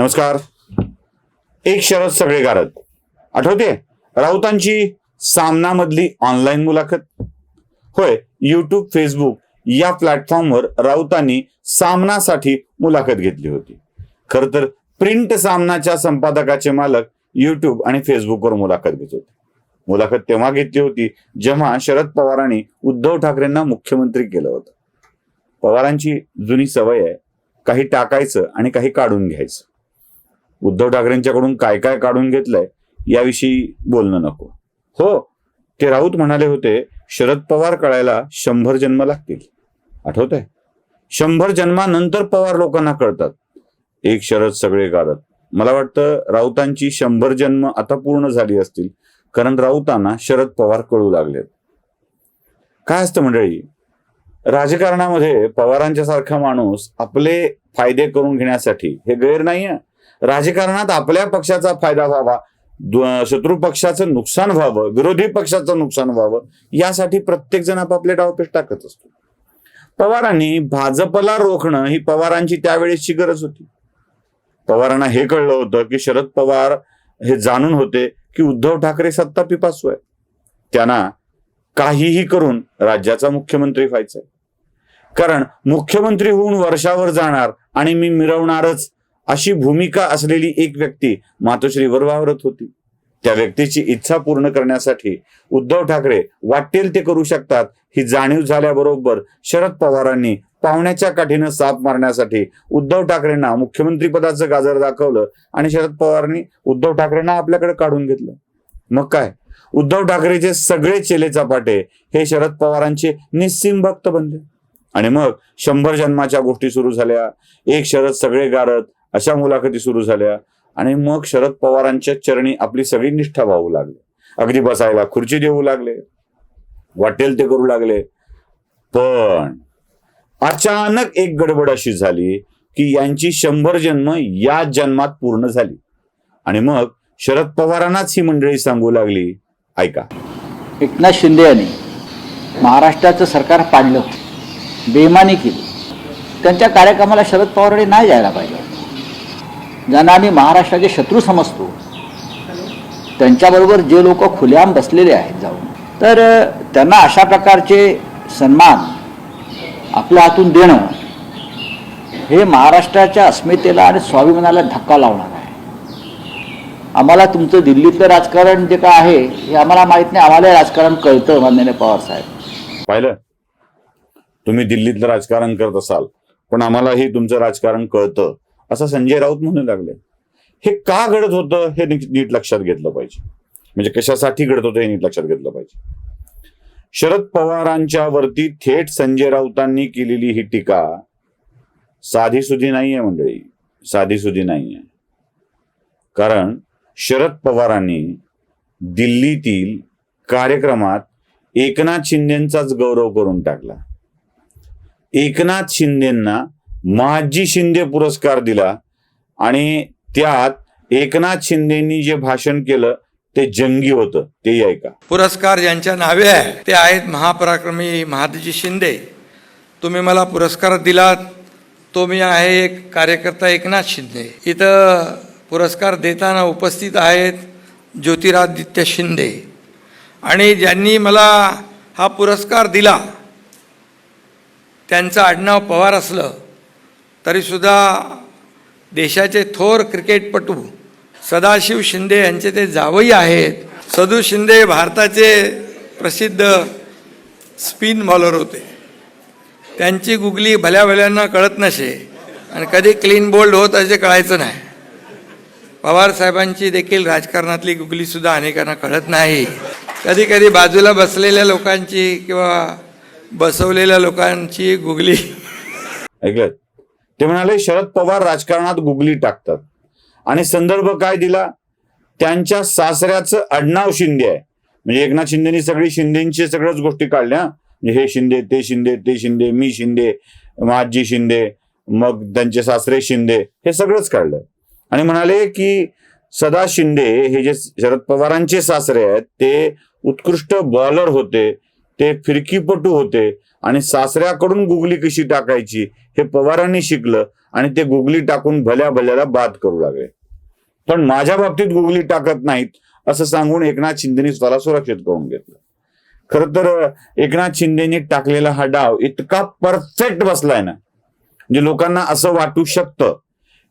नमस्कार. एक शरद सगळे गारद. आठवते? राऊतांची सामनामधली ऑनलाईन मुलाखत. होय युट्यूब फेसबुक या प्लॅटफॉर्मवर राऊतांनी सामनासाठी मुलाखत घेतली होती. खर तर प्रिंट सामनाच्या संपादकाचे मालक युट्यूब आणि फेसबुकवर मुलाखत घेत होते. मुलाखत तेव्हा घेतली होती जेव्हा शरद पवारांनी उद्धव ठाकरेंना मुख्यमंत्री केलं होतं. पवारांची जुनी सवय आहे. काही टाकायचं आणि काही काढून घ्यायचं. उद्धव ठाकरेंच्याकडून काय काय काढून घेतलंय याविषयी बोलणं नको. हो ते राऊत म्हणाले होते शरद पवार कळायला शंभर जन्म लागतील. आठवत आहे शंभर जन्मानंतर पवार लोकांना कळतात. एक शरद सगळे काढत मला वाटतं राऊतांची शंभर जन्म आता पूर्ण झाली असतील कारण राऊतांना शरद पवार कळू लागलेत. काय असतं मंडळी? राजकारणामध्ये पवारांच्या सारखा माणूस आपले फायदे करून घेण्यासाठी हे गैर नाहीये. राजकारणात आपल्या पक्षाचा फायदा व्हावा शत्रू पक्षाचं नुकसान व्हावं विरोधी पक्षाचं नुकसान व्हावं यासाठी प्रत्येक जण आपापले डावपेच टाकत असतो. पवारांनी भाजपला रोखणं ही पवारांची त्यावेळेसची गरज होती. पवारांना हे कळलं होतं की शरद पवार हे जाणून होते की उद्धव ठाकरे सत्ता पिपासू आहे त्यांना काहीही करून राज्याचा मुख्यमंत्री व्हायचंय. कारण मुख्यमंत्री होऊन वर्षावर जाणार आणि मी मिरवणारच अशी भूमिका असलेली एक व्यक्ती मातोश्रीवर वावरत होती. त्या व्यक्तीची इच्छा पूर्ण करण्यासाठी उद्धव ठाकरे वाटेल ते करू शकतात ही जाणीव झाल्याबरोबर शरद पवारांनी पाहुण्याच्या काठीनं साप मारण्यासाठी उद्धव ठाकरेंना मुख्यमंत्री पदाचं गाजर दाखवलं आणि शरद पवारांनी उद्धव ठाकरेंना आपल्याकडे काढून घेतलं. मग काय? उद्धव ठाकरेचे सगळे चेले चपाटे हे शरद पवारांचे निस्सिम भक्त बनले. आणि मग शंभर जन्माच्या गोष्टी सुरू झाल्या. एक शरद सगळे गारद अशा मुलाखती सुरू झाल्या आणि मग शरद पवारांच्या चरणी आपली सगळी निष्ठा वाहू लागली. अगदी बसायला खुर्ची देऊ लागले. वाटेल ते करू लागले. पण अचानक एक गडबड अशी झाली की यांची शंभर जन्म या जन्मात पूर्ण झाली. आणि मग शरद पवारांनाच ही मंडळी सांगू लागली ऐका. एकनाथ शिंदे यांनी महाराष्ट्राचं सरकार पाडलं बेमानी केली. त्यांच्या कार्यक्रमाला शरद पवारांनी नाही जायला पाहिजे ज्यांना आम्ही महाराष्ट्राचे शत्रू समजतो त्यांच्याबरोबर जे लोक खुलेआम बसलेले आहेत जाऊन तर त्यांना अशा प्रकारचे सन्मान आपल्या हातून देणं हे महाराष्ट्राच्या अस्मितेला आणि स्वाभिमानाला धक्का लावणार आहे. आम्हाला तुमचं दिल्लीतलं राजकारण जे काय आहे हे आम्हाला माहीत नाही. आम्हाला राजकारण कळतं माननीय पवार साहेब. पाहिलं? तुम्ही दिल्लीतलं राजकारण करत असाल पण आम्हालाही तुमचं राजकारण कळतं. असं संजय राऊत म्हणू लागले. हे का घडत होतं हे नीट लक्षात घेतलं पाहिजे. म्हणजे कशासाठी घडत होतं हे नीट लक्षात घेतलं पाहिजे. शरद पवारांच्या वरती थेट संजय राऊतांनी केलेली ही टीका साधी सुधी नाहीये मंडळी. साधी सुधी नाहीये. कारण शरद पवारांनी दिल्लीतील कार्यक्रमात एकनाथ शिंदेचाच गौरव करून टाकला. एकनाथ शिंदेना महाजी शिंदे पुरस्कार दिला आणि त्यात एकनाथ शिंदेनी जे भाषण केलं ते जंगी होतं. ते ऐका. पुरस्कार ज्यांच्या नावे आहे ते आहेत महापराक्रमी महादजी शिंदे. तुम्ही मला पुरस्कार दिलात तो मी आहे एक कार्यकर्ता एकनाथ शिंदे. इथं पुरस्कार देताना उपस्थित आहेत ज्योतिरादित्य शिंदे. आणि ज्यांनी मला हा पुरस्कार दिला त्यांचं आडनाव पवार असलं तरीसुद्धा देशाचे थोर क्रिकेटपटू सदाशिव शिंदे यांचे ते जावई आहेत. सदू शिंदे भारताचे प्रसिद्ध स्पिन बॉलर होते. त्यांची गुगली भल्या भल्यांना कळत नसे आणि कधी क्लीन बोल्ड होत असे कळायचं नाही. पवार साहेबांची देखील राजकारणातली गुगलीसुद्धा अनेकांना कळत नाही. कधी कधी बाजूला बसलेल्या लोकांची किंवा बसवलेल्या लोकांची गुगली ऐकलं? ते म्हणाले शरद पवार राजकारणात गुगली टाकतात. आणि संदर्भ काय दिला? त्यांच्या सासऱ्याचं आडनाव शिंदे आहे. म्हणजे एकनाथ शिंदेनी सगळी शिंदेची सगळ्याच गोष्टी काढल्या. म्हणजे हे शिंदे ते शिंदे ते शिंदे मी शिंदे महाजी शिंदे मग त्यांचे सासरे शिंदे हे सगळंच काढलं. आणि म्हणाले की सदा शिंदे हे जे शरद पवारांचे सासरे आहेत ते उत्कृष्ट बॉलर होते. ते फिरकीपटू होते आणि सासऱ्याकडून गुगली कशी टाकायची हे पवारांनी शिकलं आणि ते गुगली टाकून भल्या भल्याला बाद करू लागले. पण माझ्या बाबतीत गुगली टाकत नाहीत असं सांगून एकनाथ शिंदेनी स्वतःला सुरक्षित करून घेतलं. खर तर एकनाथ शिंदेनी टाकलेला हा डाव इतका परफेक्ट बसलाय ना म्हणजे लोकांना असं वाटू शकतं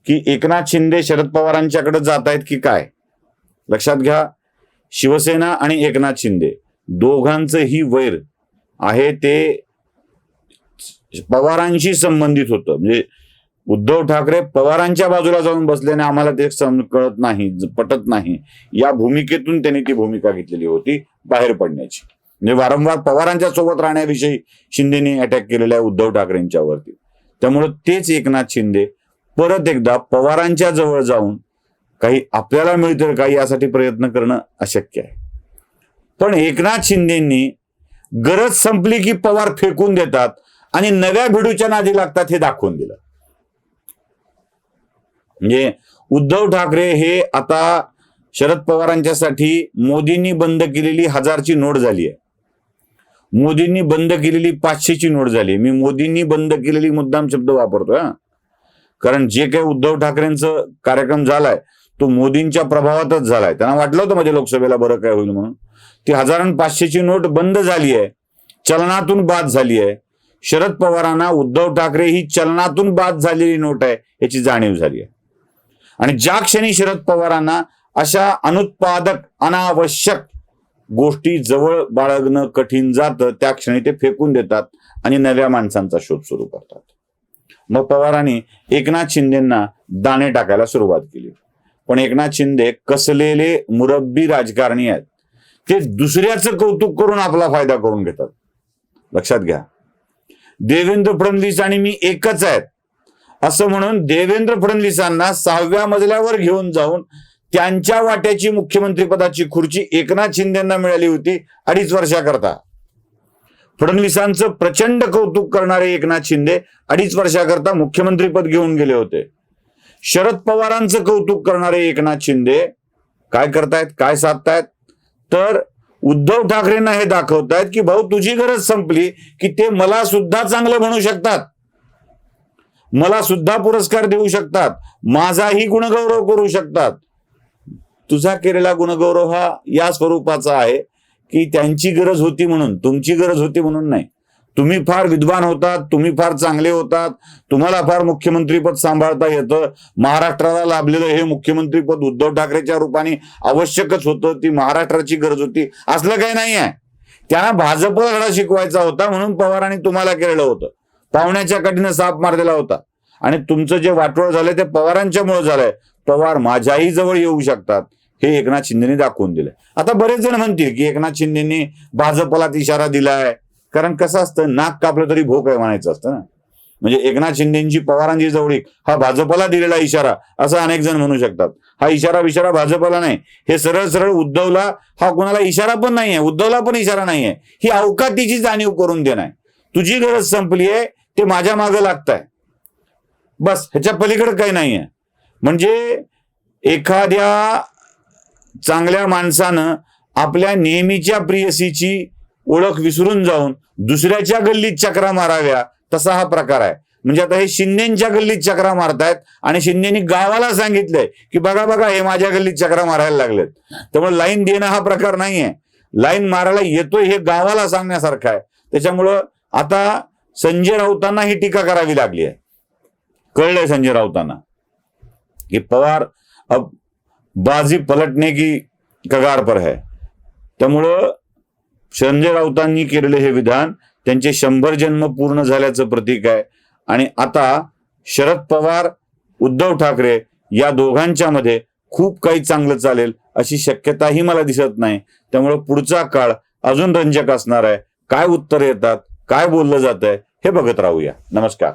की एकनाथ शिंदे शरद पवारांच्याकडे जात आहेत की काय? लक्षात घ्या शिवसेना आणि एकनाथ शिंदे. दोघांचं ही वैर आहे ते पवारांशी संबंधित होतं. म्हणजे उद्धव ठाकरे पवारांच्या बाजूला जाऊन बसल्याने आम्हाला ते सम कळत नाही पटत नाही. या भूमिकेतून त्यांनी ती भूमिका घेतलेली होती बाहेर पडण्याची. म्हणजे वारंवार पवारांच्या सोबत राहण्याविषयी शिंदेनी अटॅक केलेला आहे उद्धव ठाकरेंच्या वरती. त्यामुळे तेच एकनाथ शिंदे परत एकदा पवारांच्या जवळ जाऊन काही आपल्याला मिळतील काही यासाठी प्रयत्न करणं अशक्य आहे. पण एकनाथ शिंदेंनी गरज संपली की पवार फेकून देतात आणि नव्या भिडूच्या नादी लागतात हे दाखवून दिलं. म्हणजे उद्धव ठाकरे हे आता शरद पवारांच्यासाठी मोदींनी बंद केलेली हजारची नोट झाली आहे. मोदींनी बंद केलेली पाचशेची नोट झाली मी मोदींनी बंद केलेली मुद्दाम शब्द वापरतोय हा. कारण जे काही उद्धव ठाकरेंचं कार्यक्रम झालाय तो मोदींच्या प्रभावातच झालाय. त्यांना वाटलं होतं माझ्या लोकसभेला बरं काय होईल म्हणून. ती हजार आणि पाचशेची नोट बंद झाली आहे. चलनातून बाद झाली आहे. शरद पवारांना उद्धव ठाकरे ही चलनातून बाद झालेली नोट आहे याची जाणीव झाली आहे. आणि ज्या क्षणी शरद पवारांना अशा अनुत्पादक अनावश्यक गोष्टी जवळ बाळगणं कठीण जातं त्या क्षणी ते फेकून देतात आणि नव्या माणसांचा शोध सुरू करतात. मग पवारांनी एकनाथ शिंदेना दाणे टाकायला सुरुवात केली. पण एकनाथ शिंदे कसलेले मुरब्बी राजकारणी आहेत ते दुसऱ्याचं कौतुक करून आपला फायदा करून घेतात. लक्षात घ्या. देवेंद्र फडणवीस आणि मी एकच आहेत. असं म्हणून देवेंद्र फडणवीसांना सहाव्या मजल्यावर घेऊन जाऊन त्यांच्या वाट्याची मुख्यमंत्री पदाची खुर्ची एकनाथ शिंदेना मिळाली होती अडीच वर्षाकरता. फडणवीसांचं प्रचंड कौतुक करणारे एकनाथ शिंदे अडीच वर्षाकरता मुख्यमंत्रीपद घेऊन गेले होते. शरद पवारांचं कौतुक करणारे एकनाथ शिंदे काय करतायत? काय साधतायत? तर उद्धव ठाकरेंना हे दाखवतायत की भाऊ तुझी गरज संपली की ते मला सुद्धा चांगलं म्हणू शकतात. मला सुद्धा पुरस्कार देऊ शकतात. माझाही गुणगौरव करू शकतात. तुझा केलेला गुणगौरव हा या स्वरूपाचा आहे की त्यांची गरज होती म्हणून तुमची गरज होती म्हणून नाही. तुम्ही फार विद्वान होतात तुम्ही फार चांगले होतात तुम्हाला फार मुख्यमंत्रीपद सांभाळता येतं. महाराष्ट्राला लाभलेलं हे मुख्यमंत्रीपद उद्धव ठाकरेच्या रूपाने आवश्यकच होतं ती महाराष्ट्राची गरज होती. असलं काही नाही आहे त्यांना भाजपला लढा शिकवायचा होता म्हणून पवारांनी तुम्हाला केलेलं होतं. पाहुण्याच्या कटीनं साप मारलेला होता. आणि तुमचं जे वाटोळ झालंय ते पवारांच्यामुळे झालंय. पवार माझ्याही जवळ येऊ शकतात. हे एकनाथ शिंदेने दाखवून दिलंय. आता बरेच जण म्हणतील की एकनाथ शिंदेनी भाजपला इशारा दिलाय. कारण कसं असतं नाक कापलं तरी भोक आहे म्हणायचं असतं ना. म्हणजे एकनाथ शिंदेची पवारांची जवळीक हा भाजपला दिलेला इशारा असं अनेक जण म्हणू शकतात. हा इशारा बिशारा भाजपला नाही. हे सरळ सरळ उद्धवला हा कोणाला इशारा पण नाहीये उद्धवला पण इशारा नाहीये. ही अवकातीची जाणीव करून देणार तुझी गरज संपली आहे ते माझ्या मागं लागताय. बस ह्याच्या पलीकडे काही नाहीये. म्हणजे एखाद्या चांगल्या माणसानं आपल्या नेहमीच्या प्रियसीची ओळख विसरून जाऊन दुसऱ्याच्या गल्लीत चक्रा माराव्या तसा हा प्रकार आहे. म्हणजे आता हे शिंदेच्या गल्लीत चक्रा मारतायत आणि शिंदेनी गावाला सांगितलंय की बघा बघा हे माझ्या गल्लीत चक्रा मारायला लागलेत. त्यामुळे लाईन देणं हा प्रकार नाहीये. लाईन मारायला येतोय हे गावाला सांगण्यासारखं आहे. त्याच्यामुळं आता संजय राऊतांना ही टीका करावी लागली आहे. कळलंय संजय राऊतांना. की पवार अब बाजी पलटने की कगार पर है. त्यामुळं संजय राऊतांनी केलेले हे विधान त्यांचे शंभर जन्म पूर्ण झाल्याचं प्रतीक आहे. आणि आता शरद पवार उद्धव ठाकरे या दोघांच्या मध्ये खूप काही चांगलं चालेल अशी शक्यताही मला दिसत नाही. त्यामुळं पुढचा काळ अजून रंजक असणार आहे. काय उत्तर येतात काय बोललं जात आहे हे बघत राहूया. नमस्कार.